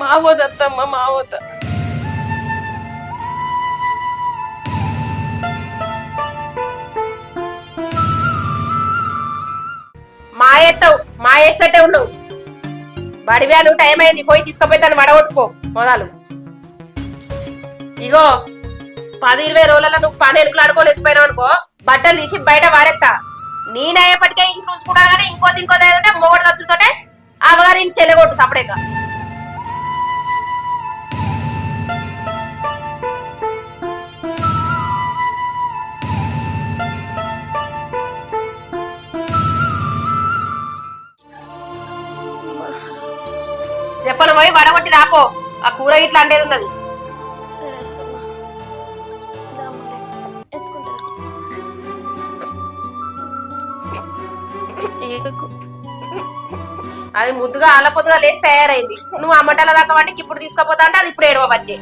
మావోదత్తమ్మ మావోత. మా ఎత్తవు మా వేసినట్టే ఉండవు బడివ్యాలు టైం అయింది పోయి తీసుకుపోయి వడగొట్టుకో మొదలు. ఇగో పది ఇరవై రోజులలో నువ్వు పని ఎలుకలు ఆడుకోలేకపోయినావు అనుకో బట్టలు తీసి బయట వారెత్తా. నేనయ్యేపటికే ఇంటి ఉంచుకుంటాను కానీ ఇంకోది ఇంకోది ఏదంటే మొగడు చెప్పను పోయి వడగొట్టి రాపో ఆ కూర ఇట్లా అండేది ఉన్నది. అది ముద్దుగా అల్ల పొద్దుగా లేసి తయారైంది. నువ్వు అమ్మటాల దాకా వాటికి ఇప్పుడు తీసుకుపోతా అంటే అది ఇప్పుడు ఏడవ బట్టి